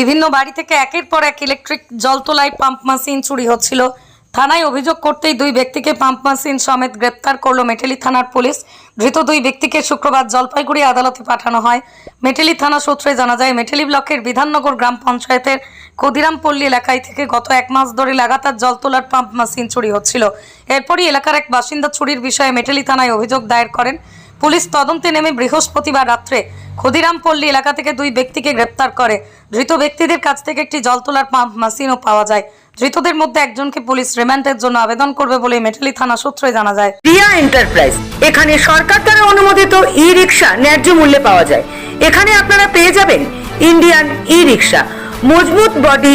বিভিন্ন বাড়ি থেকে একের পর এক ইলেকট্রিক জলতোলাই পাম্প মেশিন চুরি হচ্ছিল। থানায় অভিযোগ করতেই দুই ব্যক্তিকে পাম্প মেশিন সমেত গ্রেপ্তার করল মেটেলি থানার পুলিশ। ধৃত দুই ব্যক্তিকে শুক্রবার জলপাইগুড়ি আদালতে পাঠানো হয়। মেটেলি থানা সূত্রে জানা যায়, মেটেলি ব্লকের বিধাননগর গ্রাম পঞ্চায়েতের ক্ষুদিরামপল্লী এলাকায় থেকে গত এক মাস ধরে লাগাতার জল তোলার পাম্প মেশিন চুরি হচ্ছিল। এরপরই এলাকার এক বাসিন্দা চুরির বিষয়ে মেটেলি থানায় অভিযোগ দায়ের করেন। পুলিশ তদন্তে নেমে বৃহস্পতিবার রাত্রে ক্ষুদিরামপল্লী এলাকা থেকে দুই ব্যক্তিকে গ্রেপ্তার করে। ধৃত ব্যক্তিদের কাছ থেকে একটি জল তোলার পাম্প, মেশিনও পাওয়া যায়। ধৃতদের মধ্যে একজনকে পুলিশ রিমান্ডের জন্য আবেদন করবে বলে মেটালি থানা সূত্রে জানা যায়। রিয়া এন্টারপ্রাইজ, এখানে সরকার দ্বারা অনুমোদিত ই রিক্সা ন্যায্য মূল্যে পাওয়া যায়। এখানে আপনারা পেয়ে যাবেন ইন্ডিয়ান ই রিক্সা মজবুত বডি